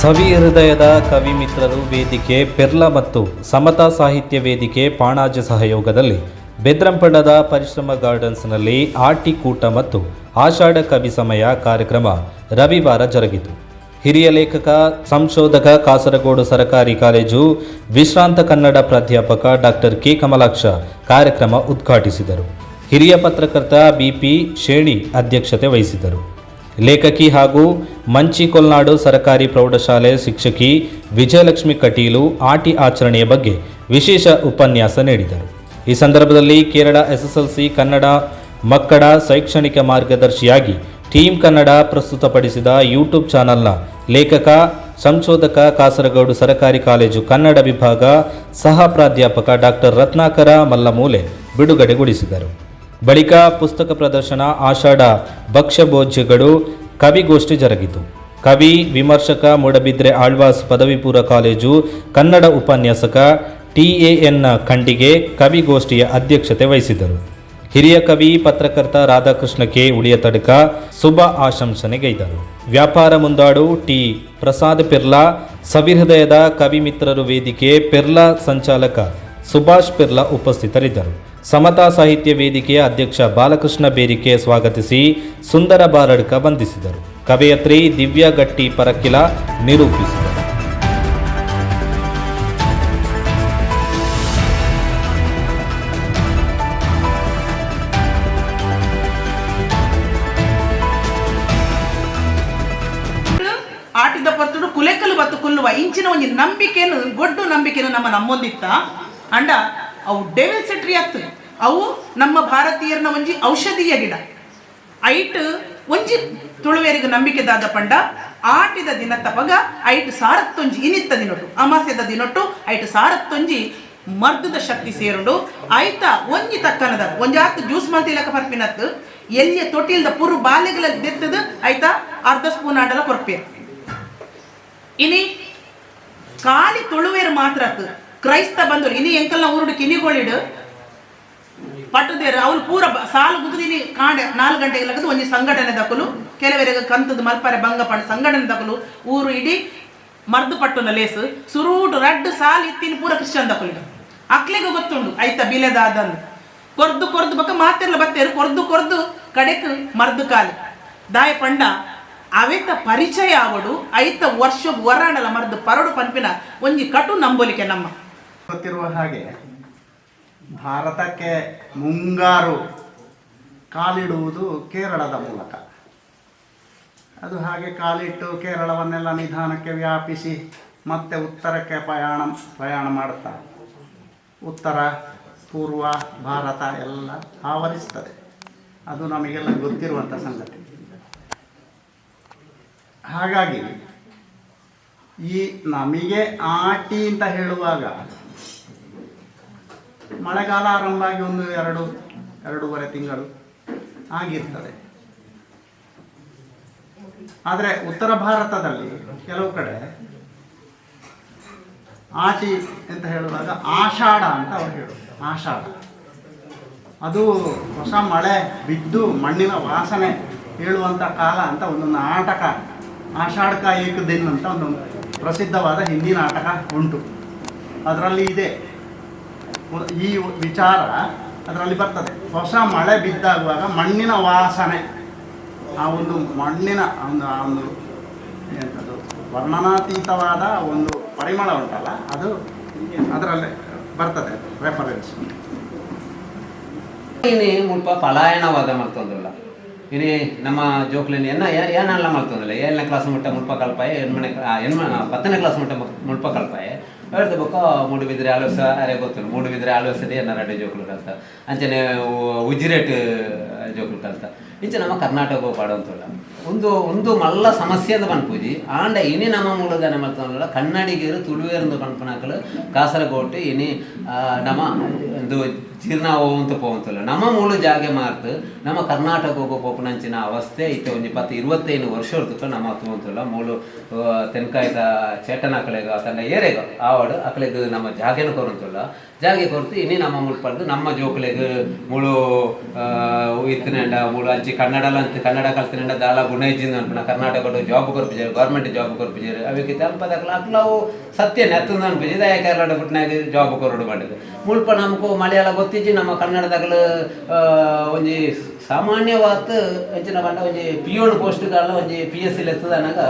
ಸವಿ ಹೃದಯದ ಕವಿ ಮಿತ್ರರು ವೇದಿಕೆ ಪೆರ್ಲ ಮತ್ತು ಸಮತಾ ಸಾಹಿತ್ಯ ವೇದಿಕೆ ಪಾಣಾಜ ಸಹಯೋಗದಲ್ಲಿ ಬೆದ್ರಂಪಡದ ಪರಿಶ್ರಮ ಗಾರ್ಡನ್ಸ್ನಲ್ಲಿ ಆಟಿ ಕೂಟ ಮತ್ತು ಆಷಾಢ ಕವಿ ಸಮಯ ಕಾರ್ಯಕ್ರಮ ರವಿವಾರ ಜರುಗಿತು. ಹಿರಿಯ ಲೇಖಕ, ಸಂಶೋಧಕ, ಕಾಸರಗೋಡು ಸರಕಾರಿ ಕಾಲೇಜು, ವಿಶ್ರಾಂತ ಕನ್ನಡ ಪ್ರಾಧ್ಯಾಪಕ ಡಾಕ್ಟರ್ ಕೆ ಕಮಲಾಕ್ಷ ಕಾರ್ಯಕ್ರಮ ಉದ್ಘಾಟಿಸಿದರು. ಹಿರಿಯ ಪತ್ರಕರ್ತ ಬಿಪಿ ಶೇಣಿ ಅಧ್ಯಕ್ಷತೆ ವಹಿಸಿದರು. ಲೇಖಕಿ ಹಾಗೂ ಮಂಚಿಕೊಲ್ನಾಡು ಸರಕಾರಿ ಪ್ರೌಢಶಾಲೆ ಶಿಕ್ಷಕಿ ವಿಜಯಲಕ್ಷ್ಮಿ ಕಟೀಲು ಆಟಿ ಆಚರಣೆಯ ಬಗ್ಗೆ ವಿಶೇಷ ಉಪನ್ಯಾಸ ನೀಡಿದರು. ಈ ಸಂದರ್ಭದಲ್ಲಿ ಕೇರಳ ಎಸ್ಎಸ್ಎಲ್ಸಿ ಕನ್ನಡ ಮಕ್ಕಳ ಶೈಕ್ಷಣಿಕ ಮಾರ್ಗದರ್ಶಿಯಾಗಿ ಟೀಮ್ ಕನ್ನಡ ಪ್ರಸ್ತುತಪಡಿಸಿದ ಯೂಟ್ಯೂಬ್ ಚಾನಲ್ನ ಲೇಖಕ, ಸಂಶೋಧಕ ಕಾಸರಗೋಡು ಸರಕಾರಿ ಕಾಲೇಜು ಕನ್ನಡ ವಿಭಾಗ ಸಹ ಪ್ರಾಧ್ಯಾಪಕ ಡಾಕ್ಟರ್ ರತ್ನಾಕರ ಮಲ್ಲಮೂಲೆ ಬಿಡುಗಡೆಗೊಳಿಸಿದರು. ಬಳಿಕ ಪುಸ್ತಕ ಪ್ರದರ್ಶನ ಆಷಾಢ ಭಕ್ಷ್ಯಭೋಜ್ಯಗಳು ಕವಿಗೋಷ್ಠಿ ಜರುಗಿತು. ಕವಿ, ವಿಮರ್ಶಕ, ಮೂಡಬಿದ್ರೆ ಆಳ್ವಾಸ್ ಪದವಿ ಪೂರ್ವ ಕಾಲೇಜು, ಕನ್ನಡ ಉಪನ್ಯಾಸಕ ಟಿಎಎನ್ನ ಖಂಡಿಗೆ ಕವಿಗೋಷ್ಠಿಯ ಅಧ್ಯಕ್ಷತೆ ವಹಿಸಿದರು. ಹಿರಿಯ ಕವಿ, ಪತ್ರಕರ್ತ ರಾಧಾಕೃಷ್ಣ ಕೆ ಉಳಿಯತಡಕ ಶುಭ ಆಶಂಸನೆಗೈದರು ವ್ಯಾಪಾರ ಮುಂದಾಡು ಟಿ ಪ್ರಸಾದ್ ಪಿರ್ಲಾ, ಸವಿಹೃದಯದ ಕವಿ ಮಿತ್ರರು ವೇದಿಕೆ ಪಿರ್ಲಾ ಸಂಚಾಲಕ ಸುಭಾಷ್ ಪಿರ್ಲಾ ಉಪಸ್ಥಿತರಿದ್ದರು. ಸಮತಾ ಸಾಹಿತ್ಯ ವೇದಿಕೆಯ ಅಧ್ಯಕ್ಷ ಬಾಲಕೃಷ್ಣ ಬೇರಿಕೆ ಸ್ವಾಗತಿಸಿ ಸುಂದರ ಬಾರಡ್ಕ ವಂದಿಸಿದರು. ಕವಯತ್ರಿ ದಿವ್ಯಾ ಗಟ್ಟಿ ಪರಕಿಲ ನಿರೂಪಿಸಿದರು. ಆಟಿದ ಕುಲೆಕಲು ಬತ್ತು ಕುಲ್ಲುವ ಇಂಚಿನ ಒಂದು ನಂಬಿಕೆಯನ್ನು, ಗೊಡ್ಡು ನಂಬಿಕೆಯನ್ನು ನಮ್ಮ ನಮ್ಮೊಂದಿತ್ತ. ಅಂಡ ಅವು ಡೇವಿಲ್ ಸೆಟ್ರಿ ಆಗ್ತದೆ. ಅವು ನಮ್ಮ ಭಾರತೀಯರನ್ನ ಒಂಜಿ ಔಷಧೀಯ ಗಿಡ. ಐಟ್ ಒಂಜಿ ತುಳುವೇರಿಗೆ ನಂಬಿಕೆದಾದ ಪಂಡ, ಆಟಿದ ದಿನ ತಪಗ ಐಟ್ ಸಾರತ್ತೊಂಜಿ ಇನಿತ್ತ ದಿನೊಟ್ಟು, ಅಮಾಸ್ಯದ ದಿನೊಟ್ಟು ಐಟ್ ಸಾರತ್ತೊಂಜಿ ಮರ್ದದ ಶಕ್ತಿ ಸೇರುಂಡು. ಆಯ್ತ ಒಂಜಿ ತಕ್ಕನದ ಒಂಜಾತ್ ಜ್ಯೂಸ್ ಮಲ್ತಿಲಕ ಪರ್ಪಿನತ್ ಎಲ್ಲಿಯ ತೊಟ್ಟಿಲ್ದ ಪುರು ಬಾಲೆಗಳ ದೆತ್ತದ ಐತ ಅರ್ಧ ಸ್ಪೂನ್ ಆಡಲ ಕೊರ್ಪೆ ಇನಿ ಕಾಲಿ ತುಳುವೇರು ಮಾತ್ರ. ಕ್ರೈಸ್ತ ಬಂದರು ಇನಿ ಎಂಕಲ್ನ ಊರುಡು ಕಿನಿಗೊಳಿಡು ಪಟ್ಟದೇರು ಅವ್ರು ಪೂರ ಸಾಲು ಮುಗಿದಿನಿ ಕಾಂಡ, ನಾಲ್ಕು ಗಂಟೆಗೆ ಲಗದು ಒಂಜಿ ಸಂಘಟನೆ ದಕ್ಕಲು ಕೆಲವರಿಗೆ ಕಂತದ ಮಲ್ಪರೆ ಭಂಗ ಸಂಘಟನೆ ದಕ್ಕಲು ಊರು ಇಡೀ ಮರ್ದು ಪಟ್ಟುನ ಲೇಸು. ಸುರೂಟು ರಡ್ಡು ಸಾಲು ಇತ್ತಿನ ಪೂರ ಕ್ರಿಶ್ಚನ್ ದಕ್ಕಲು ಅಕ್ಲಿಗೆ ಗೊತ್ತುಂಡು ಐತ ಬಿಲೆದಾದನ್ನು ಕೊರ್ದು ಕೊರ್ದು ಬಕ್ಕ ಮಾತೆಲ್ಲ ಬತ್ತೇರು, ಕೊರ್ದು ಕೊರ್ದು ಕಡೆಕ್ ಮರ್ದು ಕಾಲು. ದಾಯ ಪಂಡ, ಅವೆತ ಪರಿಚಯ ಆವಡು, ಐತ ವರ್ಷ ವರಾಣಲ ಮರ್ದು ಪರಡು ಪನ್ಪಿನ ಒಂಜಿ ಕಟು ನಂಬೋಲಿಕೆ ನಮ್ಮ. ಗೊತ್ತಿರುವ ಹಾಗೆ ಭಾರತಕ್ಕೆ ಮುಂಗಾರು ಕಾಲಿಡುವುದು ಕೇರಳದ ಮೂಲಕ. ಅದು ಹಾಗೆ ಕಾಲಿಟ್ಟು ಕೇರಳವನ್ನೆಲ್ಲ ನಿಧಾನಕ್ಕೆ ವ್ಯಾಪಿಸಿ ಮತ್ತೆ ಉತ್ತರಕ್ಕೆ ಪ್ರಯಾಣ ಪ್ರಯಾಣ ಮಾಡುತ್ತಾ. ಉತ್ತರ, ಪೂರ್ವ ಭಾರತ ಎಲ್ಲ ಆವರಿಸ್ತದೆ ಅದು ನಮಗೆಲ್ಲ ಗೊತ್ತಿರುವಂಥ ಸಂಗತಿ. ಹಾಗಾಗಿ ಈ ನಮಗೆ ಆಟಿ ಅಂತ ಹೇಳುವಾಗ ಮಳೆಗಾಲ ಆರಂಭ ಆಗಿ ಒಂದು ಎರಡು, ಎರಡೂವರೆ ತಿಂಗಳು ಆಗಿರ್ತದೆ. ಆದರೆ ಉತ್ತರ ಭಾರತದಲ್ಲಿ ಕೆಲವು ಕಡೆ ಆಟಿ ಅಂತ ಹೇಳುವಾಗ ಆಷಾಢ ಅಂತ ಅವ್ರು ಹೇಳೋದು. ಆಷಾಢ. ಅದು ಹೊಸ ಮಳೆ ಬಿದ್ದು ಮಣ್ಣಿನ ವಾಸನೆ ಹೇಳುವಂಥ ಕಾಲ ಅಂತ ಒಂದೊಂದು ನಾಟಕ. ಆಷಾಢಕ ಏಕ ದಿನ ಅಂತ ಒಂದು ಪ್ರಸಿದ್ಧವಾದ ಹಿಂದಿ ನಾಟಕ ಉಂಟು. ಅದರಲ್ಲಿ ಇದೆ. ಈ ವಿಚಾರ ಅದರಲ್ಲಿ ಬರ್ತದೆ. ಹೊಸ ಮಳೆ ಬಿದ್ದಾಗುವಾಗ ಮಣ್ಣಿನ ವಾಸನೆ. ಆ ಒಂದು ಮಣ್ಣಿನ ಒಂದು, ಆ ಒಂದು ಎಂಥದ್ದು ವರ್ಣನಾತೀತವಾದ ಒಂದು ಪರಿಮಳ ಉಂಟಲ್ಲ, ಅದು ಅದರಲ್ಲಿ ಬರ್ತದೆ ರೆಫರೆನ್ಸ್ ಇನಿ ಮುಲ್ಪ ಪಲಾಯನವಾದ ಮಾಡ್ತಂದಿಲ್ಲ ಇನಿ ನಮ್ಮ ಜೋಕ್ಲಿನಿ ಎನ್ನ ಏ- ಏನೆಲ್ಲ ಮಾಡ್ತಂದಿಲ್ಲ ಏಳನೇ ಕ್ಲಾಸ್ ಮುಟ್ಟ ಮುಲ್ಪ ಕಲ್ಪಾಯ ಎಣ್ಮ ಪತ್ತನೇ ಕ್ಲಾಸ್ ಮುಟ್ಟ ಮುಲ್ಪ ಕಲ್ಪಾಯ ಹೇಳ್ದೆ ಬೊಕ್ಕ ಮೂಡು ಬಿದ್ರೆ ಆಲೋಸ. ಅರೆ ಗೊತ್ತಿಲ್ಲ ಮೂಡು ಬಿದ್ರೆ ಆಲೋಸದೆ ಏನ ರೆಡ್ಡಿ ಜೋಕ್ಲು ಕಲ್ತ. ಅಂಚನೆ ಉಜಿರೆಟ್ ಜೋಕ್ಲು ಕಲ್ತ. ಇಂಚ ನಮ್ಮ ಕರ್ನಾಟಕ ಪಾಡಂತಲ್ಲ ಒಂದು ಒಂದು ಮಲ್ಲ ಸಮಸ್ಯೆ ಅಂತ ಪನ್ಪೂಜಿ ಆಂಡ ಇನಿ ನಮ್ಮ ಮೂಲದ ನಮ್ಮ ಕನ್ನಡಿಗರು ತುಳುವೇರು ಪನ್ಪನಾಕಲು ಕಾಸರಗೋಟು ಇನಿ ಆ, ನಮ್ಮ ಒಂದು ಜೀರ್ಣ ಹೋಗುವಂತ ಪೋವಂತಲ್ಲ ನಮ್ಮ ಮೂಲ ಜಾಗೆ ಮಾರ್ತು ನಮ್ಮ ಕರ್ನಾಟಕ ಹೋಗೋ ಪೋಪುನಂಚಿನ ಅವಸ್ಥೆ ಇತ್ತೆ ಒಂದು ಇಪ್ಪತ್ತು ಇರುವತ್ತೈದು ವರ್ಷ ಹೊರತು ನಮ್ಮ ತಗೊಂತಲ್ಲ ಮೂಲು ತೆನ್ಕಾಯ್ದ ಚೇಟನ ಅಕಲೆಗ ತಂಡ ಏರೆಗ ಆವಾಡು ಅಕಲೆಗ್ ನಮ್ಮ ಜಾಗೆನ ಕೊರಂತಲ್ಲ, ಜಾಗೆ ಕೊರ್ತು ಇನ್ನೇ ನಮ್ಮ ಮುಲ್ಪಡ್ದು ನಮ್ಮ ಜೋಕ್ಲೆಗ್ ಮುಳು ಇತ್ತಿನಂಡ ಮುಳು ಅಂಚಿ ಕನ್ನಡಲ ಅಂತ ಕನ್ನಡ ಕಲ್ತಿನಂಡ ದಾಳ ಗುಣೈಜಿಂದ ಅನ್ಪಣ ಕರ್ನಾಟಕ ಜಾಬ್ ಕೊರ್ಪಿಜಾರು, ಗೌರ್ಮೆಂಟ್ ಜಾಬ್ ಕೊರ್ಪಿಜಾರು ಅವಕ್ಕೆ ತಲ್ಪದಕ್ಲ ಅಕ್ಲವು ಸತ್ಯ ನೆತ್ತಂದ ಅನ್ಪಿಜಿದ ಕೇರಳ ಬಿಟ್ನಾಗ ಜಾಬ್ ಕೊರಡು ಮಾಡಿದ್ರು ಮುಲ್ಪ ನಮಗೂ ಮಲಯಾಳ ಗೊತ್ತಿಜ್ಜಿ, ನಮ್ಮ ಕನ್ನಡದಾಗಲು ಒಂಜಿ ಸಾಮಾನ್ಯವಾತ್ ಅಂಚಿನ ಬಂಡ, ಒಂಜಿ ಪಿಯೋನ್ ಪೋಸ್ಟ್ಗಳ ಒಂಜಿ ಪಿ ಎಸ್ ಸಿ ಲೆತ್ತದನಾಗ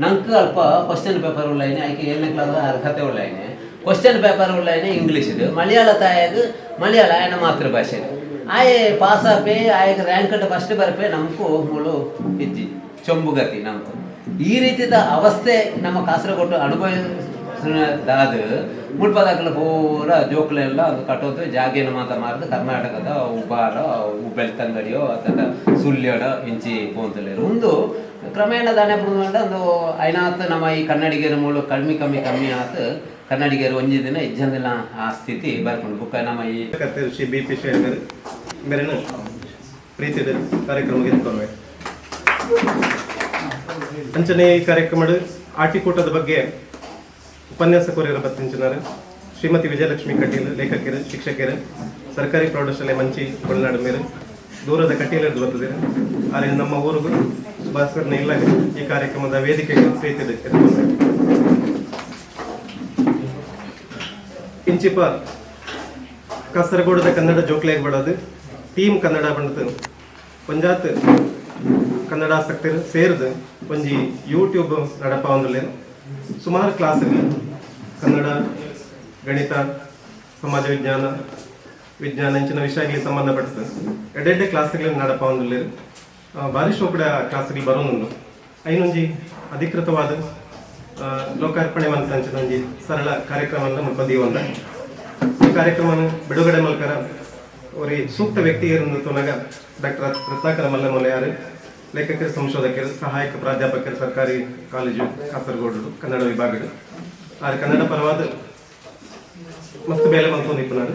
ನಂಗೆ ಅಲ್ಪ ಕ್ವಶನ್ ಪೇಪರ್ ಉಳ್ಳಾಯಿನಿ, ಆಯ್ಕೆ ಏಳನೇ ಕ್ಲಾಸ್ ಅರ್ಹತೆ ಉಳ್ಳಾಯಿನಿ. ಕ್ವಶನ್ ಪೇಪರ್ ಉಳ್ಳಾಯಿನಿ ಇಂಗ್ಲೀಷ್ ಮಲಯಾಳ ತಾಯಾಗ ಮಲಯಾಳ ಆಯನ ಮಾತೃಭಾಷೆ. ಆಯೆ ಪಾಸ್ ಆಪೇ ಆಯ್ಕೆ ರ್ಯಾಂಕ್ ಫಸ್ಟ್ ಬರಪೇ, ನಮಗೂ ಮುಳು ಇಜ್ಜಿ ಚೊಂಬುಗತಿ ನಮಗೂ ಈ ರೀತಿದ ಅವಸ್ಥೆ ನಮ್ಮ ಕಾಸರಗೋಡು ಅನುಭವಿಸಿದಾದ ಮುಳ್ಪದಾಗಲ ಪೂರ ಜೋಕ್ಲೆಲ್ಲ ಅದು ಕಟ್ಟೋದು, ಜಾಗೇನ ಮಾತ ಮಾರ್ದು, ಕರ್ನಾಟಕದ ಉಬಾರ ತಂಗಡಿಯೋ ಅಥವಾ ಸುಳ್ಯಡ ಇಂಚಿ ಪೋಂತಲೇರು. ಒಂದು ಕ್ರಮೇಣ ದಾನೆ ಪುಣ್ಯ ಒಂದು ಐನಾತ್ ನಮ್ಮ ಈ ಕನ್ನಡಿಗರ ಮೂಲ ಕಮ್ಮಿ ಕಮ್ಮಿ ಕಮ್ಮಿ ಆತು. ಕನ್ನಡಿಗರು ಒಂಜಿ ದಿನ ಇಜ್ಜಂದಿಲ್ಲ ಆ ಸ್ಥಿತಿ ಬರ್ಕೊಂಡು ಬುಕ್ಕ ನಮ್ಮ ಈ ಶ್ರೀ ಬಿ ಪಿ ಶೇಖರ್ ಮೇರೆ ಪ್ರೀತಿ ಕಾರ್ಯಕ್ರಮಕ್ಕೆ ಎತ್ಕೊಂಡ್ವೆ. ಅಂಚನೆ ಈ ಕಾರ್ಯಕ್ರಮದ ಆಟಿಕೂಟದ ಬಗ್ಗೆ ಉಪನ್ಯಾಸಕರು ಬತ್ತಿಂಚನಾರ ಶ್ರೀಮತಿ ವಿಜಯಲಕ್ಷ್ಮಿ ಕಟೀಲ್, ಲೇಖಕಿಯರು, ಶಿಕ್ಷಕಿಯರು, ಸರ್ಕಾರಿ ಪ್ರೌಢಶಾಲೆ ಮಂಚಿ ತುಳುನಾಡು ಮೇಲೆ ದೂರದ ಕಟೀಲದ್ದು ಬರ್ತದೆ. ಆದರೆ ನಮ್ಮ ಊರಿಗೂ ಭಾಸ್ಕರ್ನ ಇಲ್ಲ. ಈ ಕಾರ್ಯಕ್ರಮದ ವೇದಿಕೆಗೆ ಎತ್ಕೊಂಡ್ವೆ ಇಂಚಿಪ ಕಾಸರಗೋಡದ ಕನ್ನಡ ಜೋಕ್ಲೇಗ್ ಬಡೋದು, ಟೀಮ್ ಕನ್ನಡ ಬಂಡದು ಪಂಜಾತ್ ಕನ್ನಡ ಆಸಕ್ತರು ಸೇರಿದು ಒಂಜಿ ಯೂಟ್ಯೂಬ್ ನಡಪ ಒಂದಲ್ಲಿ. ಸುಮಾರು ಕ್ಲಾಸ್ಗಳು ಕನ್ನಡ, ಗಣಿತ, ಸಮಾಜ ವಿಜ್ಞಾನ ವಿಜ್ಞಾನ ಇಂಚಿನ ವಿಷಯಗಳಿಗೆ ಸಂಬಂಧಪಟ್ಟಿದೆ ಎಡೆಡ್ಡೆ ಕ್ಲಾಸ್ಗಳಲ್ಲಿ ನಡಪ ಒಂದು ಭಾರಿ ಕೂಡ ಕ್ಲಾಸ್ಗಳು ಬರೋನು ಐನೊಂಜಿ ಅಧಿಕೃತವಾದ ಲೋಕಾರ್ಪಣೆ ಮಂತ್ರಂಚಿನ ಒಂಜಿ ಸರಳ ಕಾರ್ಯಕ್ರಮವನ್ನು ಮುಲ್ಪದೀವಂದ ಈ ಕಾರ್ಯಕ್ರಮ ಬಿಡುಗಡೆ ಮಲ್ಕರ ಅವರಿ ಸೂಕ್ತ ವ್ಯಕ್ತಿಯರನ್ನು ತೊನಗ ಡಾಕ್ಟರ್ ರತ್ನಾಕರ ಮಲ್ಲಮೊಲೆಯಾರು, ಲೇಖಕರು, ಸಂಶೋಧಕರು, ಸಹಾಯಕ ಪ್ರಾಧ್ಯಾಪಕರು, ಸರ್ಕಾರಿ ಕಾಲೇಜು, ಕಾಸರಗೋಡು, ಕನ್ನಡ ವಿಭಾಗಗಳು ಆದ್ರೆ ಕನ್ನಡ ಪರವಾದ ಮಸ್ತ್ ಬೇಲೆ ಮಲ್ಕೊಂಡಿಪ್ಪನಾರು